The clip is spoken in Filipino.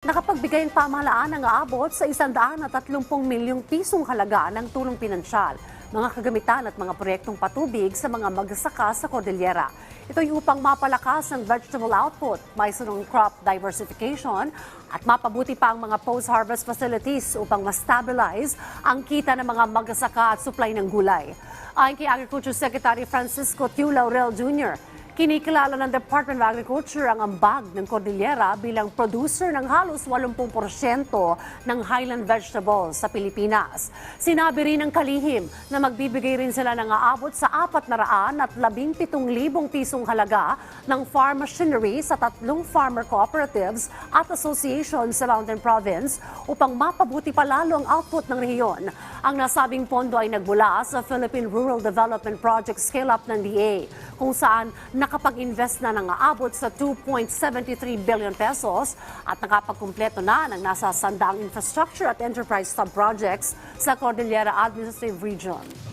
Nakapagbigay ang pamahalaan ng aabot sa 130 milyong pisong halaga ng tulong pinansyal, mga kagamitan at mga proyektong patubig sa mga magsasaka sa Cordillera. Ito ay upang mapalakas ang vegetable output, may crop diversification at mapabuti pa ang mga post-harvest facilities upang ma-stabilize ang kita ng mga magsasaka at supply ng gulay. Ayon kay Agriculture Secretary Francisco Tiu Laurel Jr., Kinikilala ng Department of Agriculture ang ambag ng Cordillera bilang producer ng halos 80% ng highland vegetables sa Pilipinas. Sinabi rin ng kalihim na magbibigay rin sila ng aabot sa 400 at 17,000 pisong halaga ng farm machinery sa tatlong farmer cooperatives at associations sa Mountain Province upang mapabuti pa lalo ang output ng rehiyon. Ang nasabing pondo ay nagmula sa Philippine Rural Development Project Scale Up ng DA kung saan nakapag-invest na ng aabot sa 2.73 billion pesos at nakapagkumpleto na ng nasa sandaang infrastructure at enterprise sub-projects sa Cordillera Administrative Region.